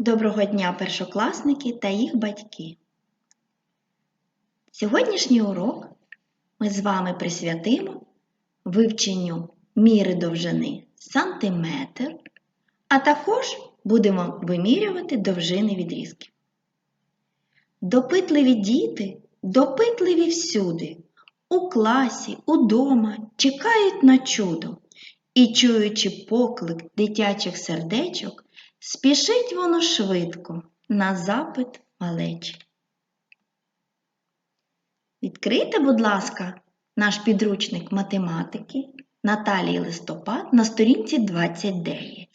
Доброго дня, першокласники та їх батьки. Сьогоднішній урок ми з вами присвятимо вивченню міри довжини сантиметр, а також будемо вимірювати довжини відрізків. Допитливі діти, допитливі всюди, у класі, удома чекають на чудо і, чуючи поклик дитячих сердечок, Спішить воно швидко на запит малечі. Відкрийте, будь ласка, наш підручник математики Наталії Листопад на сторінці 29.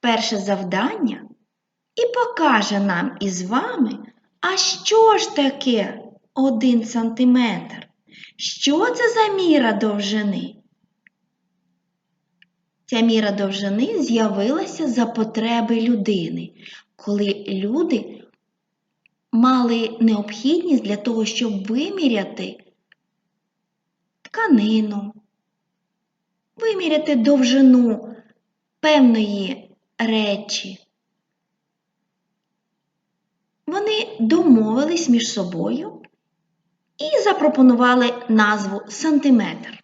Перше завдання і покаже нам із вами, а що ж таке один сантиметр? Що це за міра довжини? Ця міра довжини з'явилася за потреби людини, коли люди мали необхідність для того, щоб виміряти тканину, виміряти довжину певної речі. Вони домовились між собою і запропонували назву сантиметр.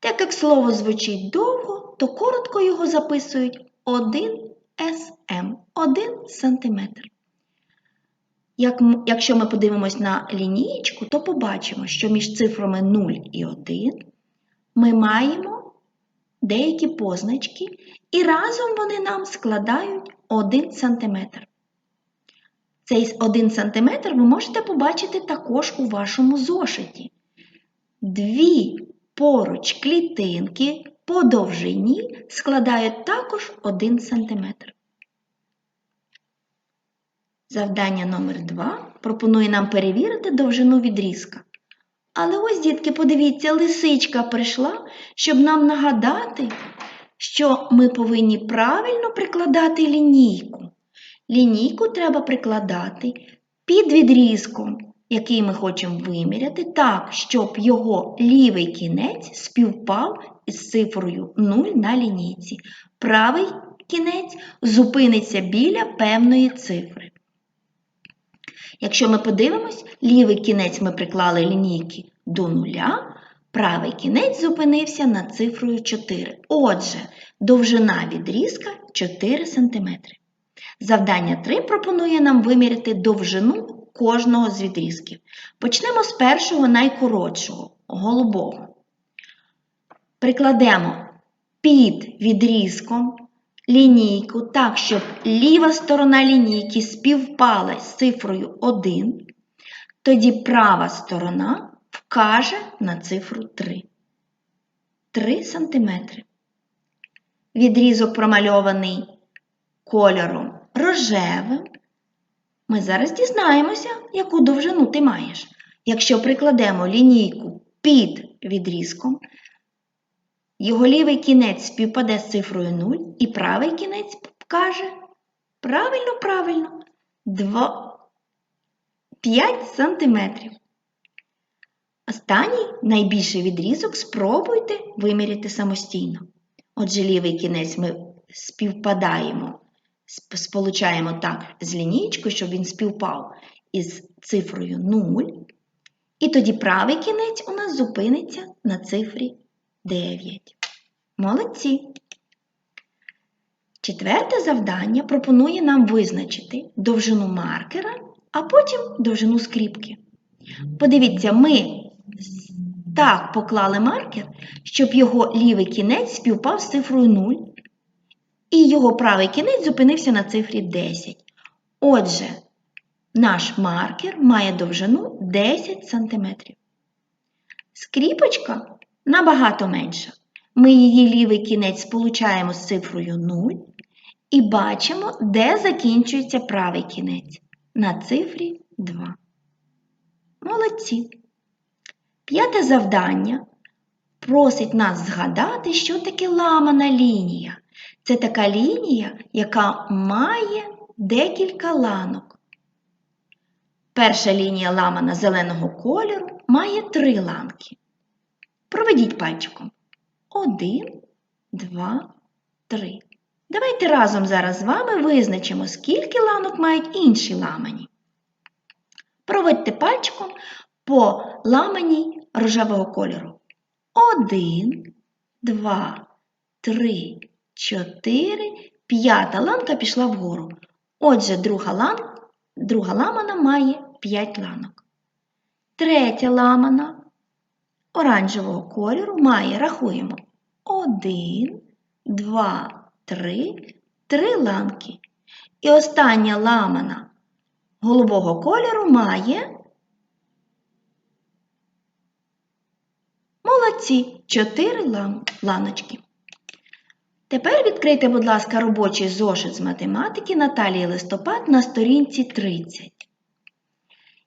Так як слово звучить довго, то коротко його записують 1 см 1 см. Як, якщо ми подивимось на лінієчку, то побачимо, що між цифрами 0 і 1 ми маємо деякі позначки, і разом вони нам складають 1 см. Цей 1 см ви можете побачити також у вашому зошиті. Дві поруч клітинки по довжині складають також 1 см. Завдання номер 2 пропонує нам перевірити довжину відрізка. Але ось, дітки, подивіться, лисичка прийшла, щоб нам нагадати, що ми повинні правильно прикладати лінійку. Лінійку треба прикладати під відрізком який ми хочемо виміряти, так, щоб його лівий кінець співпав із цифрою 0 на лінійці. Правий кінець зупиниться біля певної цифри. Якщо ми подивимось, лівий кінець ми приклали лінійки до нуля, правий кінець зупинився над цифрою 4. Отже, довжина відрізка 4 см. Завдання 3 пропонує нам виміряти довжину кожного з відрізків. Почнемо з першого найкоротшого голубого. Прикладемо під відрізком лінійку так, щоб ліва сторона лінійки співпала з цифрою 1, тоді права сторона вкаже на цифру 3. 3 см. Відрізок промальований кольором рожевим, ми зараз дізнаємося, яку довжину ти маєш. Якщо прикладемо лінійку під відрізком, його лівий кінець співпаде з цифрою 0, і правий кінець покаже правильно, правильно, 2, 5 см. Останній найбільший відрізок спробуйте виміряти самостійно. Отже, лівий кінець ми співпадаємо сполучаємо так з лінійкою, щоб він співпав із цифрою 0. І тоді правий кінець у нас зупиниться на цифрі 9. Молодці. Четверте завдання пропонує нам визначити довжину маркера, а потім довжину скріпки. Подивіться, ми так поклали маркер, щоб його лівий кінець співпав з цифрою 0, і його правий кінець зупинився на цифрі 10. Отже, наш маркер має довжину 10 см. Скріпочка набагато менша. Ми її лівий кінець сполучаємо з цифрою 0 і бачимо, де закінчується правий кінець. На цифрі 2. Молодці. П'яте завдання просить нас згадати, що таке ламана лінія. Це така лінія, яка має декілька ланок. Перша лінія ламана зеленого кольору має три ланки. Проведіть пальчиком. Один, два, три. Давайте разом зараз з вами визначимо, скільки ланок мають інші ламані. Проводьте пальчиком по ламаній рожевого кольору. Один, два, три, чотири, п'ята ланка пішла вгору. Отже, друга, лан... друга ламана має 5 ланок. Третя ламана оранжевого кольору має, рахуємо, 1, 2, 3, 3 ланки. І остання ламана голубого кольору має молодці 4 лам... ланочки. Тепер відкрийте, будь ласка, робочий зошит з математики Наталії Листопад на сторінці 30.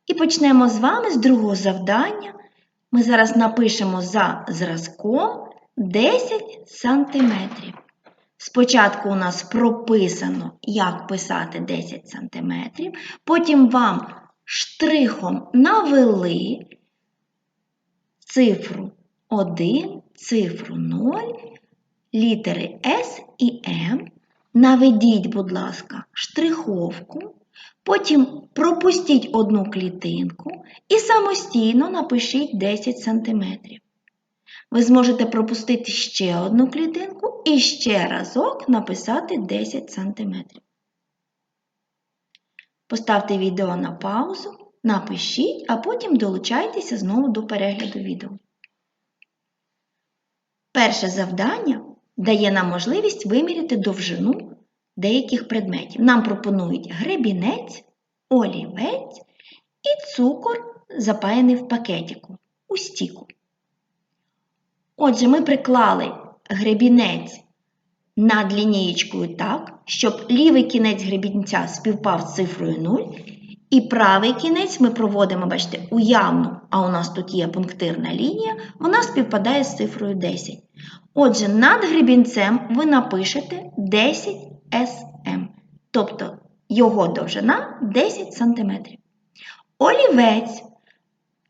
І почнемо з вами з другого завдання. Ми зараз напишемо за зразком 10 сантиметрів. Спочатку у нас прописано, як писати 10 сантиметрів, потім вам штрихом навели цифру 1, цифру 0 літери С і М. Наведіть, будь ласка, штриховку, потім пропустіть одну клітинку і самостійно напишіть 10 см. Ви зможете пропустити ще одну клітинку і ще разок написати 10 см. Поставте відео на паузу, напишіть, а потім долучайтеся знову до перегляду відео. Перше завдання дає нам можливість виміряти довжину деяких предметів. Нам пропонують гребінець, олівець і цукор, запаяний в пакетику у стіку. Отже, ми приклали гребінець над лінієчкою так, щоб лівий кінець гребінця співпав з цифрою 0, і правий кінець ми проводимо, бачите, уявну, а у нас тут є пунктирна лінія, вона співпадає з цифрою 10. Отже, над гребінцем ви напишете 10 см, тобто його довжина 10 см. Олівець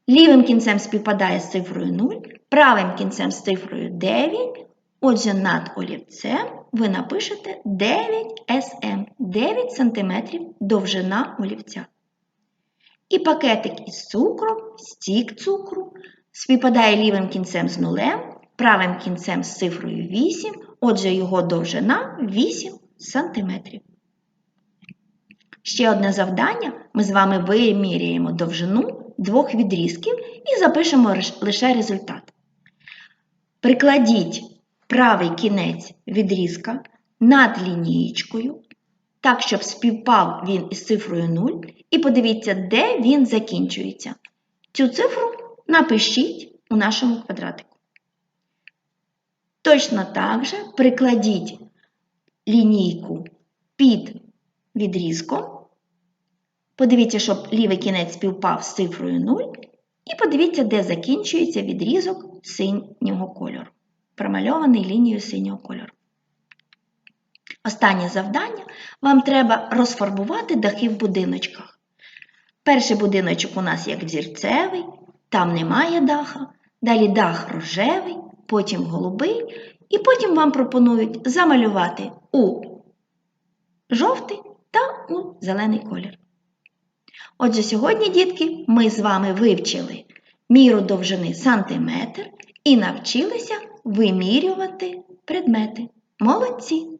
лівим кінцем співпадає з цифрою 0, правим кінцем з цифрою 9. Отже, над олівцем ви напишете 9 см, 9 см довжина олівця. І пакетик із цукром, стік цукру, співпадає лівим кінцем з нулем, правим кінцем з цифрою 8, отже, його довжина 8 см. Ще одне завдання: ми з вами виміряємо довжину двох відрізків і запишемо лише результат. Прикладіть правий кінець відрізка над лінієчкою, так, щоб співпав він із цифрою 0, і подивіться, де він закінчується. Цю цифру напишіть у нашому квадратику. Точно так же прикладіть лінійку під відрізком. Подивіться, щоб лівий кінець співпав з цифрою 0. І подивіться, де закінчується відрізок синього кольору, промальований лінією синього кольору. Останнє завдання вам треба розфарбувати дахи в будиночках. Перший будиночок у нас як взірцевий, там немає даха, далі дах рожевий, потім голубий, і потім вам пропонують замалювати у жовтий та у зелений колір. Отже, сьогодні, дітки, ми з вами вивчили міру довжини сантиметр і навчилися вимірювати предмети. Молодці!